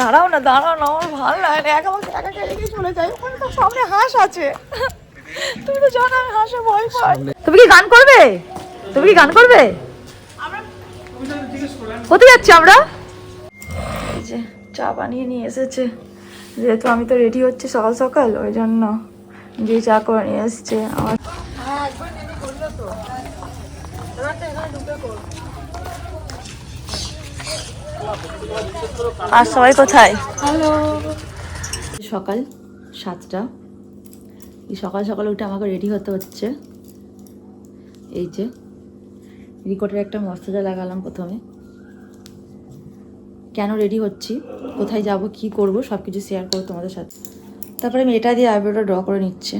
দাঁড়াও না দাঁড়াও না আমার ভালো লাগে না। একা আমাকে একা রেখে চলে যাই ওখানে তো সামনে হাঁস আছে। তুমি তো জানো আমি হাঁসে ভয় পাই। তুমি কি গান করবে? তুমি কি গান করবে? কোথায় যাচ্ছি আমরা? এই যে চা বানিয়ে নিয়ে এসেছে। যেহেতু আমি তো রেডি হচ্ছি সকাল সকাল ওই জন্য যে চা করে নিয়ে এসছে। আমার আর সবাই কোথায়? সকাল সাতটা। সকাল সকাল উঠে আমাকে রেডি হতে হচ্ছে। এই যে, রিকোটের একটা মশলা লাগালাম প্রথমে। কেন রেডি হচ্ছি? কোথায় যাব? কি করব? সব কিছু শেয়ার করব তোমাদের সাথে। তারপরে আমি এটা দিয়ে আইব্রোটা ড্র করে নিচ্ছে।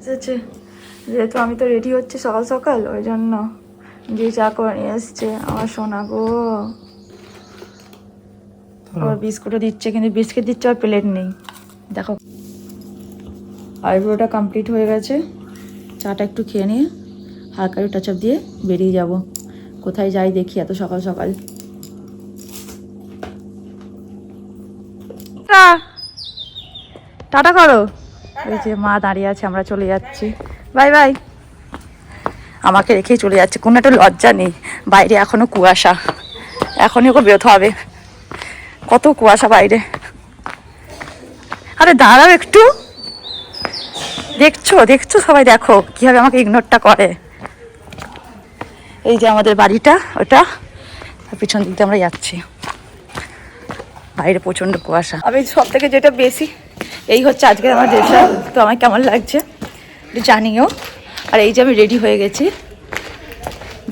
এসেছে। যেহেতু আমি তো রেডি হচ্ছি সকাল সকাল ওই জন্য যে চা করে নিয়ে এসছে। আমার সোনা গো। বিস্কুটও দিচ্ছে কিন্তু বিস্কিট দিচ্ছে আর প্লেট নেই। দেখো। আইব্রোটা কমপ্লিট হয়ে গেছে। চাটা একটু খেয়ে নিয়ে হালকা একটু টাচ আপ দিয়ে বেরিয়ে যাব। কোথায় যাই দেখি এত সকাল সকাল। টাটা করো। এই যে মা দাঁড়িয়ে আছে আমরা চলে যাচ্ছি। Bye bye. আমাকে রেখেই চলে যাচ্ছে, কোনো একটা লজ্জা নেই। বাইরে এখনও কুয়াশা। এখনই ওকে বেরোতে হবে। কত কুয়াশা বাইরে। আরে দাঁড়াও একটু। দেখছ দেখছ সবাই, দেখো কীভাবে আমাকে ইগনোরটা করে। এই যে আমাদের বাড়িটা, ওটা। পিছন দিক দিয়ে আমরা যাচ্ছি। বাইরে প্রচণ্ড কুয়াশা। আমি সব থেকে যেটা বেশি, এই হচ্ছে আজকে আমার ড্রেসটা তো আমার কেমন লাগছে? জানিও আর এই যে আমি রেডি হয়ে গেছি।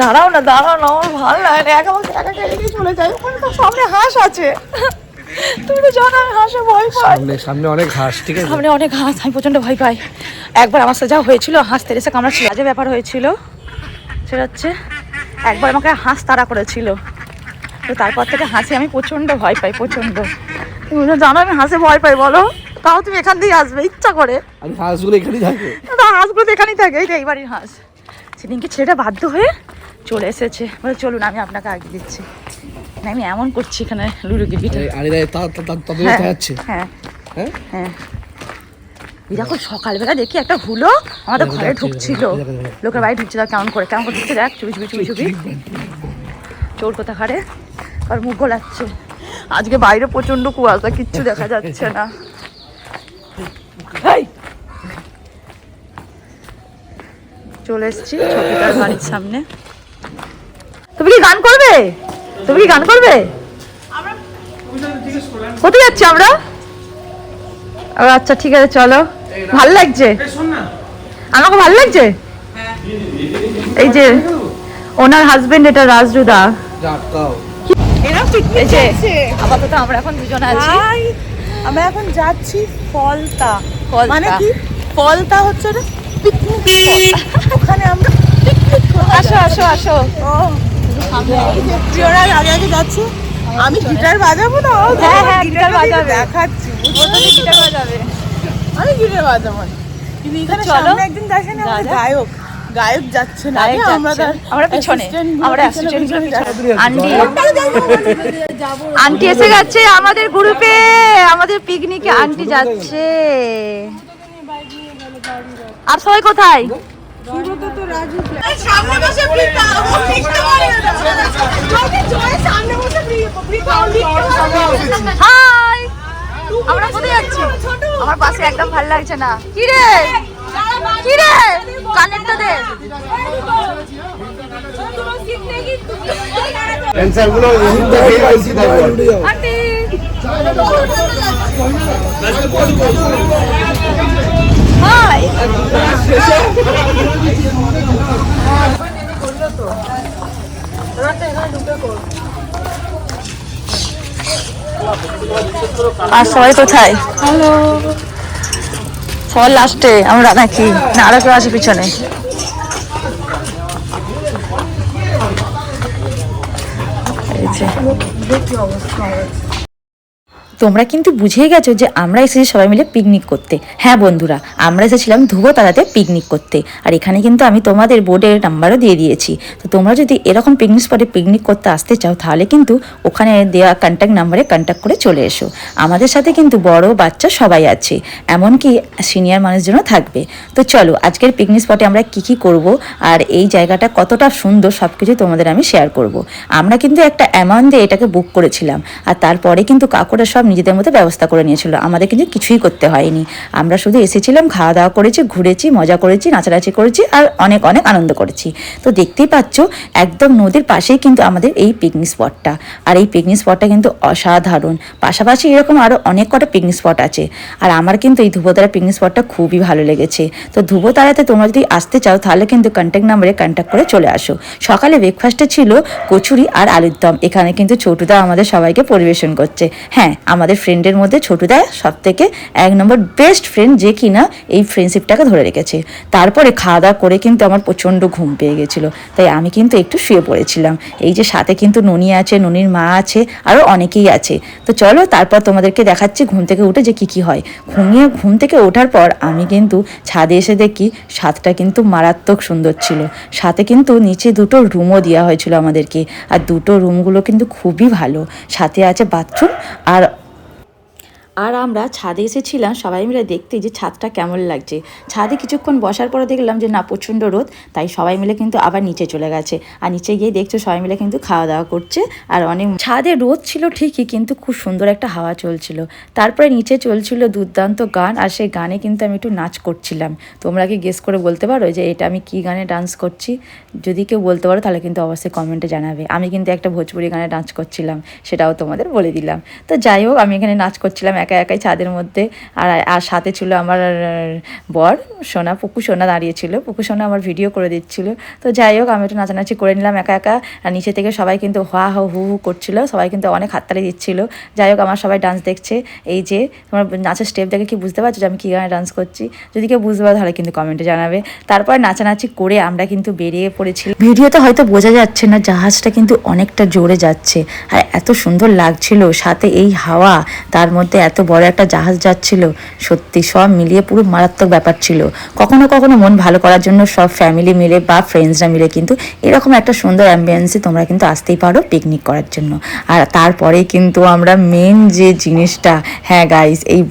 দাঁড়াও না দাঁড়াও না আমার ভালো লাগে না। একা আমাকে একা রেখে চলে যাই। ওখানে তো সামনে হাঁস আছে। তুমি তো জানো আমি হাঁসে ভয় পাই সামনে সামনে অনেক ঠিক আছে? সামনে অনেক হাঁস আমি প্রচণ্ড ভয় পাই। একবার আমার সাথে যা হয়েছিল হাঁস তেরেসে ব্যাপার হয়েছিল। সেটা হচ্ছে একবার আমাকে হাঁস তাড়া করেছিল। তো তারপর থেকে হাসি আমি প্রচণ্ড ভয় পাই প্রচণ্ড তুমি জানো আমি হাসে ভয় পাই বলো। তাও তুমি এখান দিয়ে আসবে ইচ্ছা করে। আমি হাঁসগুলো এখানেই থাকে। তা হাঁসগুলো তো এখানেই থাকে তো এই বাড়ির হাঁস। সেদিনকে ছেলেটা বাধ্য হয়ে চলে এসেছে। বলে চলুন আমি আপনাকে আগে দিচ্ছি। না, আমি এমন করছি এখানে লুডো গিপিটা আরে হ্যাঁ হ্যাঁ। হ্যাঁ? হ্যাঁ। দেখো সকালবেলা দেখি একটা হুলো আমাদের ঘরে ঢুকছিল। লোকের বাড়ি ঢুকছিল কেমন করে কেমন করে ঢুকছে দেখ চুপি চুপি চুপি চুপি চোর কোথা খারে আর মুখ গোলাচ্ছে? আজকে বাইরে প্রচণ্ড কুয়াশা কিচ্ছু দেখা যাচ্ছে না। চলে এসছি ছবিটার বাড়ির সামনে। তুমি কি গান করবে? তুমি কি গান করবে? কোথায় যাচ্ছি আমরা? আচ্ছা ঠিক আছে চলো। ভালো লাগছে? আমাকে ভালো লাগছে? এই যে ওনার হাজবেন্ড এটা রাজরুদা এই আপাতত আমরা এখন দুজন আছি। আমরা এখন যাচ্ছি ফলতা। ফলতা। মানে কি? ফলতা হচ্ছে না? পিকনিক ওখানে আমরা আসো আসো আসো। ও প্রিয়রা আগে আগে যাচ্ছে। আমি গিটার বাজাবো না? হ্যাঁ, হ্যাঁ, গিটার বাজাবে। দেখাচ্ছি। গিটার বাজাবে। আমি গিটার বাজাবো কিন্তু এখানে। সামনে একদিন দেখে না আমাদের গায়ক। গায়ক যাচ্ছে না। আমরা। আমরা পিছনে। আমরা অ্যাসিস্ট্যান্ট পিছনে আন্টি। আন্টি এসে গেছে আমাদের গ্রুপে আমাদের পিকনিকে আন্টি যাচ্ছে আর সবাই কোথায় সামনে বসে পিকা ও পিকটা মারে যদি জয় সামনে বসে সবাই হাই! আমরা কোথায় যাচ্ছি? আমার পাশে একদম ভালো লাগছে না। কি রে? কি রে? কানেরটা দে। আন্টি। আর সবাই কোথায়? হ্যালো। লাস্টে আমরা নাকি না আরও কেউ আছে পিছনে। এই যে। তোমরা কিন্তু বুঝেই গেছো যে আমরা এসেছি সবাই মিলে পিকনিক করতে। হ্যাঁ বন্ধুরা, আমরা এসেছিলাম ধুবোতারাতে পিকনিক করতে। আর এখানে কিন্তু আমি তোমাদের বোর্ডের নাম্বারও দিয়ে দিয়েছি। তো তোমরা যদি এরকম পিকনিক স্পটে পিকনিক করতে আসতে চাও, তাহলে কিন্তু ওখানে দেওয়া কন্ট্যাক্ট নাম্বারে কন্ট্যাক্ট করে চলে এসো। আমাদের সাথে কিন্তু বড় বাচ্চা সবাই আছে, এমনকি সিনিয়র মানুষজনও থাকবে। তো চলো, আজকের পিকনিক স্পটে আমরা কি কি করব, আর এই জায়গাটা কতটা সুন্দর সব কিছু তোমাদের আমি শেয়ার করব। আমরা কিন্তু একটা অ্যামাউন্ট দিয়ে এটাকে বুক করেছিলাম, আর তারপরে কিন্তু কাকুরা সব নিজেদের মতো ব্যবস্থা করে নিয়েছিল। আমাদের কিন্তু কিছুই করতে হয়নি। আমরা শুধু এসেছিলাম খাওয়া দাওয়া করেছি, ঘুরেছি, মজা করেছি, নাচানাচি করেছি আর অনেক অনেক আনন্দ করেছি। তো দেখতেই পাচ্ছ, একদম নদীর পাশেই কিন্তু আমাদের এই পিকনিক স্পটটা আর এই পিকনিক স্পটটা কিন্তু অসাধারণ। পাশাপাশি এরকম আরও অনেক কটা পিকনিক স্পট আছে। আর আমার কিন্তু এই ধুবোতারা পিকনিক স্পটটা খুবই ভালো লেগেছে। তো ধুবোতারাতে তোমরা যদি আসতে চাও, তাহলে কিন্তু কন্ট্যাক্ট নাম্বারে কন্ট্যাক্ট করে চলে আসো। সকালে ব্রেকফাস্টে ছিল কচুরি আর আলুর দম। এখানে কিন্তু ছোটুদা আমাদের সবাইকে পরিবেশন করছে। হ্যাঁ আমাদের ফ্রেন্ডের মধ্যে ছোটুদা সব থেকে এক নম্বর বেস্ট ফ্রেন্ড যে কিনা এই ফ্রেন্ডশিপটাকে ধরে রেখেছে। তারপরে খাওয়া দাওয়া করে কিন্তু আমার প্রচণ্ড ঘুম পেয়ে গেছিল। তাই আমি কিন্তু একটু শুয়ে পড়েছিলাম। এই যে সাথে কিন্তু ননি আছে, ননির মা আছে আরও অনেকেই আছে। তো চলো তারপর তোমাদেরকে দেখাচ্ছি ঘুম থেকে উঠে যে কি কি হয়। ঘুমিয়ে ঘুম থেকে ওঠার পর আমি কিন্তু ছাদে এসে দেখি ছাদটা কিন্তু মারাত্মক সুন্দর ছিল। সাথে কিন্তু নিচে দুটো রুমও দেওয়া হয়েছিল আমাদেরকে। আর দুটো রুমগুলো কিন্তু খুবই ভালো। সাথে আছে বাথরুম আর আর আমরা ছাদে এসেছিলাম, সবাই মিলে দেখতে যে ছাদটা কেমন লাগছে। ছাদে কিছুক্ষণ বসার পরে দেখলাম যে না, প্রচণ্ড রোদ, তাই সবাই মিলে কিন্তু আবার নিচে চলে গেছে। আর নিচে গিয়ে দেখছ সবাই মিলে কিন্তু খাওয়া দাওয়া করছে আর অনেক ছাদে রোদ ছিল ঠিকই, কিন্তু খুব সুন্দর একটা হাওয়া চলছিল। তারপরে নিচে চলছিল দুর্দান্ত গান আর সেই গানে কিন্তু আমি একটু নাচ করছিলাম। তোমরা কি গেস করে বলতে পারো যে এটা আমি কি গানে ডান্স করছি? যদি কেউ বলতে পারো তাহলে কিন্তু অবশ্যই কমেন্টে জানাবে। আমি কিন্তু একটা ভোজপুরি গানে ডান্স করছিলাম, সেটাও তোমাদের বলে দিলাম। তো যাই হোক, আমি এখানে নাচ করছিলাম একা একাই ছাদের মধ্যে। আর আর সাথে ছিল আমার বর, সোনা, পুকু সোনা দাঁড়িয়েছিল। পুকু সোনা আমার ভিডিও করে দিচ্ছিল। তো যাই হোক, আমি একটু নাচানাচি করে নিলাম একা একা। আর নিচে থেকে সবাই কিন্তু হা, হু হু হু করছিল। সবাই কিন্তু অনেক হাততালি দিচ্ছিল। যাই হোক, আমার সবাই ডান্স দেখছে। এই যে, তোমার নাচের স্টেপ দেখে কি বুঝতে পারছ যে আমি কী গানে ডান্স করছি? যদি কেউ বুঝতে পারো তাহলে কিন্তু কমেন্টে জানাবে। তারপর নাচানাচি করে আমরা কিন্তু বেরিয়ে পড়েছিলাম। ভিডিওতে হয়তো বোঝা যাচ্ছে না, জাহাজটা কিন্তু অনেকটা জোরে যাচ্ছে। আর এত সুন্দর লাগছিল, সাথে এই হাওয়া, তার মধ্যে এত বড় একটা জাহাজ যাচ্ছিল, সত্যি সব মিলিয়ে পুরো মারাত্মক ব্যাপার ছিল। কখনো কখনো মন ভালো করার জন্য সব ফ্যামিলি মিলে বা ফ্রেন্ডসরা মিলে কিন্তু এরকম একটা সুন্দর অ্যাম্বিয়েন্সে তোমরা কিন্তু আসতেই পারো পিকনিক করার জন্য। আর তারপরে কিন্তু আমরা মেন যে জিনিসটা হ্যাঁ গাইস এই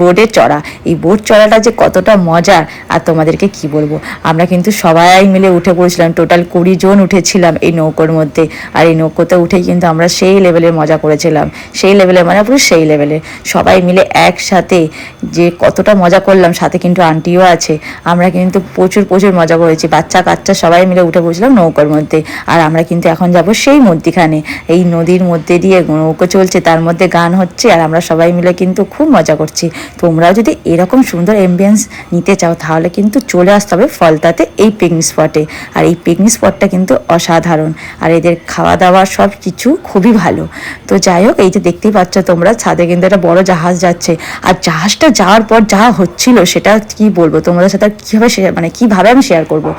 বোটে চড়া। এই বোট চড়াটা যে কতটা মজার, আর তোমাদেরকে কি বলব? আমরা কিন্তু সবাই মিলে উঠে পড়েছিলাম টোটাল কুড়ি জন উঠেছিলাম এই নৌকোর মধ্যে। আর এই নৌকোতে উঠেই কিন্তু আমরা সেই লেভেলের মজা করেছিলাম। সেই লেভেলের মানে পুরো সেই লেভেলে সবাই মিলে একসাথে যে কতটা মজা করলাম, সাথে কিন্তু আন্টিও আছে। আমরা কিন্তু প্রচুর প্রচুর মজা করেছি। বাচ্চা কাচ্চা সবাই মিলে উঠে পড়েছিলাম নৌকোর মধ্যে। আর আমরা কিন্তু এখন যাব সেই মধ্যিখানে। এই নদীর মধ্যে দিয়ে নৌকো চলছে, তার মধ্যে গান হচ্ছে, আর আমরা সবাই মিলে কিন্তু খুব মজা করছি। তোমরাও যদি এরকম সুন্দর এমবিয়েন্স নিতে চাও, তাহলে কিন্তু চলে আসতে হবে ফলতাতে এই পিকনিক স্পটে আর এই পিকনিক স্পটটা কিন্তু অসাধারণ। আর এদের খাওয়া দাওয়া সব কিছু খুবই ভালো। তো যাই হোক, এই যে দেখতেই পাচ্ছ তোমরা, ছাদে কিন্তু একটা বড় জাহাজ যাচ্ছে। আর জাহাজটা যাওয়ার পর যা হচ্ছিল, সেটা কি বলব? তোমাদের সাথে কীভাবে share- মানে কীভাবে আমি শেয়ার করব?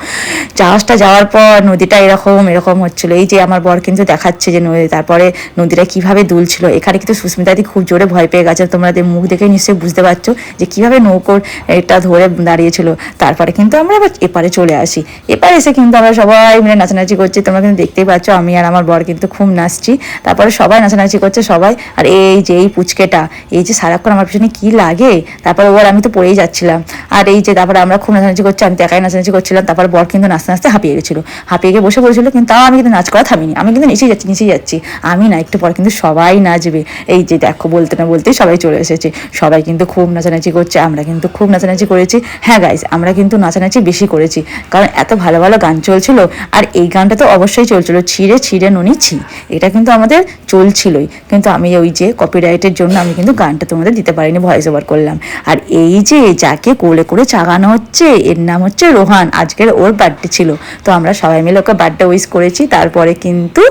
জাহাজটা যাওয়ার পর নদীটা এরকম এরকম হচ্ছিল। এই যে আমার বর কিন্তু দেখাচ্ছে যে নদী, তারপরে নদীটা কীভাবে দুলছিল। এখানে কিন্তু সুস্মিতাদি খুব জোরে ভয় পেয়ে গেছে। তোমাদের মুখ দেখে নিশ্চয়ই বুঝতে পারছ যে কীভাবে নৌকোর এটা ধরে দাঁড়িয়েছিল। তারপরে কিন্তু আমরা আবার এপারে চলে আসি। এপারে এসে কিন্তু আমরা সবাই মিলে নাচানাচি করছি। তোমরা কিন্তু দেখতেই পাচ্ছ আমি আর আমার বর কিন্তু খুব নাচছি। তারপরে সবাই নাচানাচি করছে সবাই। আর এই যে এই পুচকেটা, এই যে সারাক্ষণ আমার পিছনে কি লাগে? তারপরে ওর আমি তো পড়েই যাচ্ছিলাম। আর এই যে তারপরে আমরা খুব নাচানাচি করছি, আমি তো একাই নাচানাচি করছিলাম। তারপর বর কিন্তু নাচতে নাচতে হাঁপিয়ে গেছিল। হাঁপিয়ে গিয়ে বসে পড়েছিল, কিন্তু তাও আমি কিন্তু নাচ করা থামিনি। আমি কিন্তু নিচেই যাচ্ছি নিচেই যাচ্ছি। আমি না, একটু পর কিন্তু সবাই নাচবে। এই যে দেখো, বলতে না বলতেই সবাই চলে এসেছে। সবাই কিন্তু খুব নাচানাচি করছে, আমরা কিন্তু খুব নাচানাচি করেছি। হ্যাঁ গাইজ আমরা কিন্তু নাচানাচি বেশি করেছি, কারণ এত ভালো ভালো গান চলছিল, আর এই গানটা তো অবশ্যই চলছিল, ছিঁড়ে ছিঁড়ে নুনি ছি এটা কিন্তু আমাদের চলছিলই। কিন্তু আমি ওই যে কপিরাইটের জন্য আমি কিন্তু গানটা তোমাদের দিতে পারিনি ভয়েস ওভার করলাম। আর এই যে যাকে কোলে করে চাগানো হচ্ছে, এর নাম হচ্ছে রোহান, আজকের ওর বার্থডে ছিল। তো আমরা সবাই মিলে ওকে বার্থডে উইশ করেছি, তারপরে কিন্তু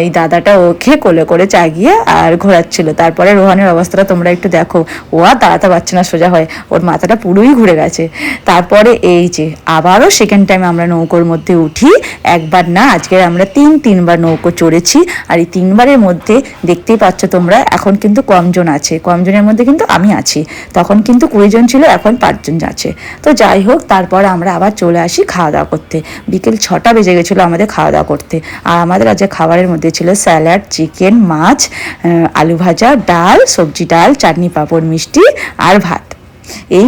এই দাদাটা ওকে কোলে করে চাগিয়ে আর ঘোরাচ্ছিল। তারপরে রোহানের অবস্থাটা তোমরা একটু দেখো। ও আর দাঁড়াতে পারছে না, সোজা হয়। ওর মাথাটা পুরোই ঘুরে গেছে। তারপরে এই যে, আবারও সেকেন্ড টাইম আমরা নৌকোর মধ্যে উঠি। একবার না, আজকে আমরা তিন, তিনবার নৌকো চড়েছি। আর এই তিনবারের মধ্যে দেখতেই পাচ্ছ তোমরা, এখন কিন্তু কমজন আছে। কমজনের মধ্যে কিন্তু আমি আছি। তখন কিন্তু কুড়িজন ছিল, এখন পাঁচজন আছে তো যাই হোক, তারপর আমরা আবার চলে আসি খাওয়া দাওয়া করতে। বিকেল ছটা বেজে গেছিল আমাদের খাওয়া দাওয়া করতে। আর আমাদের আজকে খাবারের মধ্যে ছিল স্যালাড, চিকেন, মাছ আলু ভাজা, ডাল, সবজি ডাল, চাটনি, পাঁপড়, মিষ্টি আর ভাত। এই